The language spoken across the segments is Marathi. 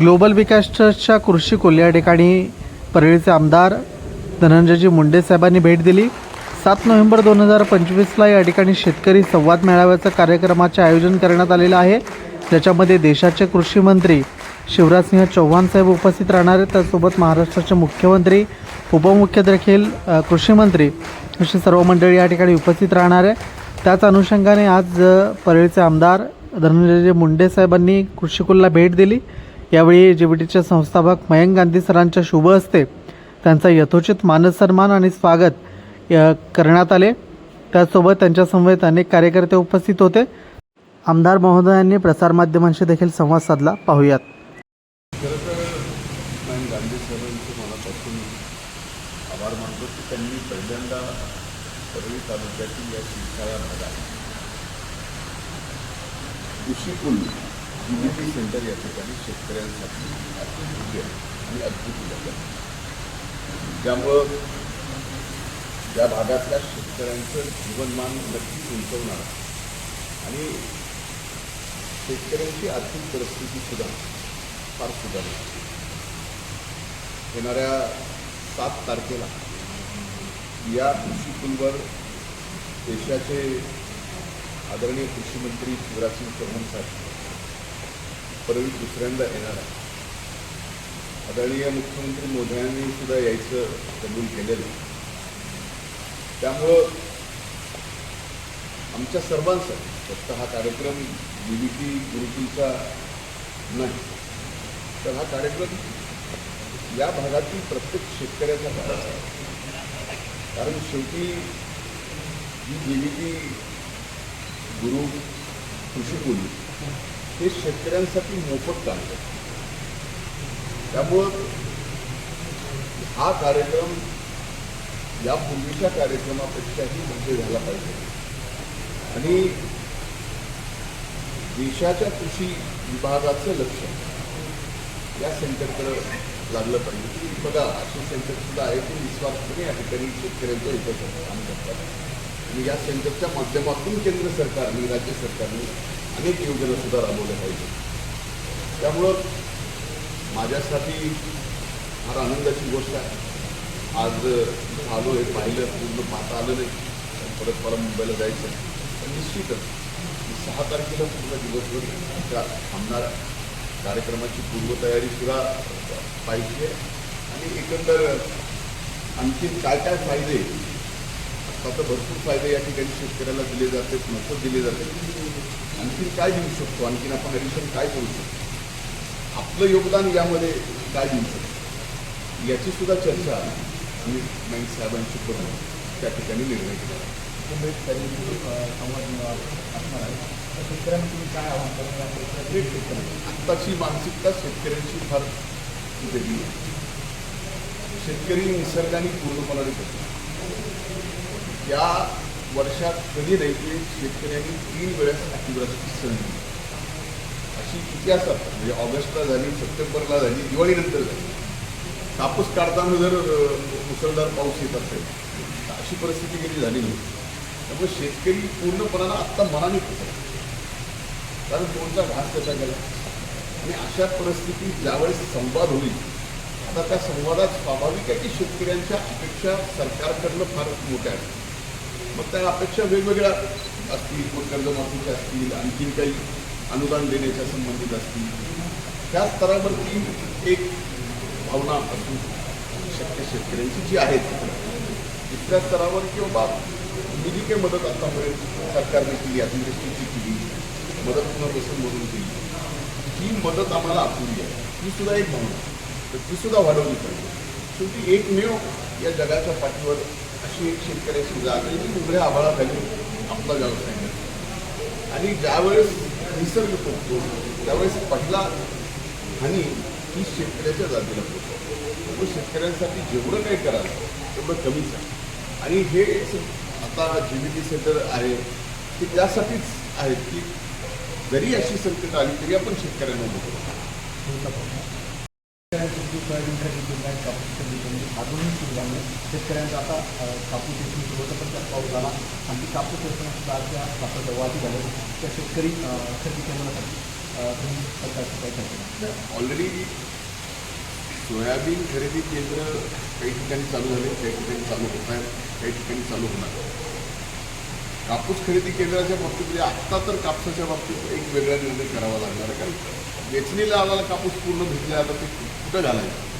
ग्लोबल विकास ट्रस्टच्या कृषी कुल या ठिकाणी परळीचे आमदार धनंजयजी मुंडे साहेबांनी भेट दिली. सात नोव्हेंबर दोन हजार पंचवीसला या ठिकाणी शेतकरी संवाद मेळाव्याचं कार्यक्रमाचे आयोजन करण्यात आलेलं आहे. ज्याच्यामध्ये देशाचे कृषी मंत्री शिवराजसिंह चौहान साहेब उपस्थित राहणार आहेत. त्यासोबत महाराष्ट्राचे मुख्यमंत्री उपमुख्य देखील अ, कृषी मंत्री अशी सर्व मंडळी या ठिकाणी उपस्थित राहणार आहे त्याच अनुषंगाने आज परळीचे आमदार धनंजय मुंडे साहेबांनी कृषिकुलला भेट दिली. यावेळी जी बी टीचे संस्थापक मयंक गांधी सरांच्या शुभ हस्ते त्यांचा यथोचित मानसन्मान आणि स्वागत करण्यात आले. त्याचसोबत त्यांच्यासमवेत अनेक कार्यकर्ते उपस्थित होते. आमदार महोदयांनी प्रसारमाध्यमांशी देखील संवाद साधला. पाहूयात. खरं तर मयंक गांधी मनापासून आभार मानतो की त्यांनी पहिल्यांदा परळी तालुक्यातील या शिवशाळा भागात कृषीकुल युनिटी सेंटर या ठिकाणी शेतकऱ्यांसाठी अतिशय आणि अद्भुत त्यामुळं या भागातल्या शेतकऱ्यांचं जीवनमान नक्कीच उंचवणार आणि शेतकऱ्यांची आर्थिक परिस्थिती सुद्धा फार सुधारली येणाऱ्या सात तारखेला या कृषी पुलवर देशाचे आदरणीय कृषी मंत्री शिवराजसिंग चौहान साहेब परवी दुसऱ्यांदा येणार आहे. आदरणीय मुख्यमंत्री मोदयांनी सुद्धा यायचं कबूल केलेलं त्यामुळं आमच्या सर्वांसाठी फक्त हा कार्यक्रम बी गुरुकुलचा नाही तर हा कार्यक्रम या भागातील प्रत्येक शेतकऱ्याचा भाग आहे. कारण शेवटी ही जी गुरु कृषीकुल हे शेतकऱ्यांसाठी मोफत काम करते त्यामुळं हा कार्यक्रम या पूर्वीच्या कार्यक्रमापेक्षाही मोठे झाला पाहिजे. आणि देशाच्या कृषी विभागाचं लक्ष या सेंटरकडं लागलं पाहिजे. की बघा असे सेंटर सुद्धा आहे की निस्वार्थपणे या ठिकाणी शेतकऱ्यांचं एकत्र काम करतात. आणि या सेंटरच्या माध्यमातून केंद्र सरकार आणि राज्य सरकारने अनेक योजना सुद्धा राबवल्या पाहिजे. त्यामुळं माझ्यासाठी फार आनंदाची गोष्ट आहे. आज आलो हे पाहिलं पूर्ण पाहता आलं नाही. परत मला मुंबईला जायचं आहे. पण निश्चितच सहा तारखेला पूर्ण दिवसभर त्या थांबणार कार्यक्रमाची पूर्वतयारी सुद्धा पाहिजे आणि एकंदर आणखी काय काय फायदे आता भरपूर फायदे या ठिकाणी शेतकऱ्याला दिले जाते मोफत दिले जाते आणखीन काय देऊ शकतो? आणखीन आपण ॲडिशन काय करू शकतो? आपलं योगदान यामध्ये काय देऊ शकतो? याची सुद्धा चर्चा आम्ही मयंक साहेबांशी करून त्या ठिकाणी निर्णय केला मुंबईत संवाद असणार आहे. शेतकऱ्यांना तुम्ही काय आव्हान करणार आत्ताची मानसिकता शेतकऱ्यांची फार वेगळी आहे. शेतकरी निसर्गाने पूर्णपणाने करतो या वर्षात कधी नाही की शेतकऱ्यांनी तीन वेळेस अतिवृष्टी सहन केली अशी इतिहासात म्हणजे ऑगस्टला झाली सप्टेंबरला झाली दिवाळीनंतर झाली. कापूस काढताना जर मुसळधार पाऊस येत असेल तर अशी परिस्थिती कधी झाली नव्हती त्यामुळे शेतकरी पूर्णपणाला आत्ता मनाने फसला कारण कोणता घास कसा गेला? आणि अशा परिस्थितीत ज्यावेळेस संवाद होईल आता त्या संवादात स्वाभाविक आहे की शेतकऱ्यांच्या अपेक्षा सरकारकडनं फार मोठ्या आहेत. मग त्या अपेक्षा वेगवेगळ्या असतील कोण कर्जमाफीच्या असतील आणखीन काही अनुदान देण्याच्या संबंधित असतील. त्या स्तरावरती एक भावना असू शक्य शेतकऱ्यांची जी आहे. दुसऱ्या स्तरावर की बाबा निधी जी काही मदत असल्यामुळे सरकारने केली अतिवृष्टीची केली मदत पुनर्वसन म्हणून केली. ही मदत आम्हाला अपुरी आहे. ही सुद्धा एक भावना तर ती सुद्धा वाढवली पाहिजे. शेवटी एकमेव या जगाच्या पाठीवर अशी एक शेतकऱ्याची जाग आहे की उघड्या आभाळाखाली आपला व्यवसाय आणि ज्यावेळेस निसर्ग पोचतो त्यावेळेस पहिला हानी ही शेतकऱ्याच्या जातीला पोचतो त्यामुळे शेतकऱ्यांसाठी जेवढं काही कराल तेवढं कमीच आहे. आणि हे आता जी बी टी सेंटर आहे ते त्यासाठीच आहेत की जरी अशी संकट आली तरी आपण शेतकऱ्यांना मदत सोयाबीन खरेदी केली आहे कापूस खरेदी केली अजूनही सुरू झालं. नाही. शेतकऱ्यांचा आता कापूस येथून सुरू होतं पण त्यात पाऊस झाला. आणि ती कापूस येताना सुद्धा त्या कापसाच्या वाटी झाल्या त्या शेतकरी खरेदी केंद्रासाठी तुम्ही सरकारचं काय करता ऑलरेडी सोयाबीन खरेदी केंद्र काही ठिकाणी चालू झाले. काही ठिकाणी चालू होत आहेत. काही ठिकाणी चालू होणार कापूस खरेदी केंद्राच्या बाबतीत म्हणजे आत्ता तर कापसाच्या बाबतीत एक वेगळा निर्णय करावा लागणार आहे. कारण वेचणीला आम्हाला कापूस पूर्ण भिजला आता ते कुठं घालायचं?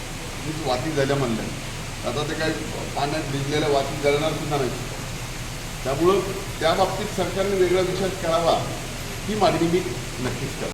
मीच वाती झाल्या म्हणल्या आता ते काय पाण्यात भिजलेल्या वाती जळणार सुद्धा नाही. त्यामुळं त्या बाबतीत सरकारने वेगळा विचार करावा ही मागणी मी नक्कीच करतो.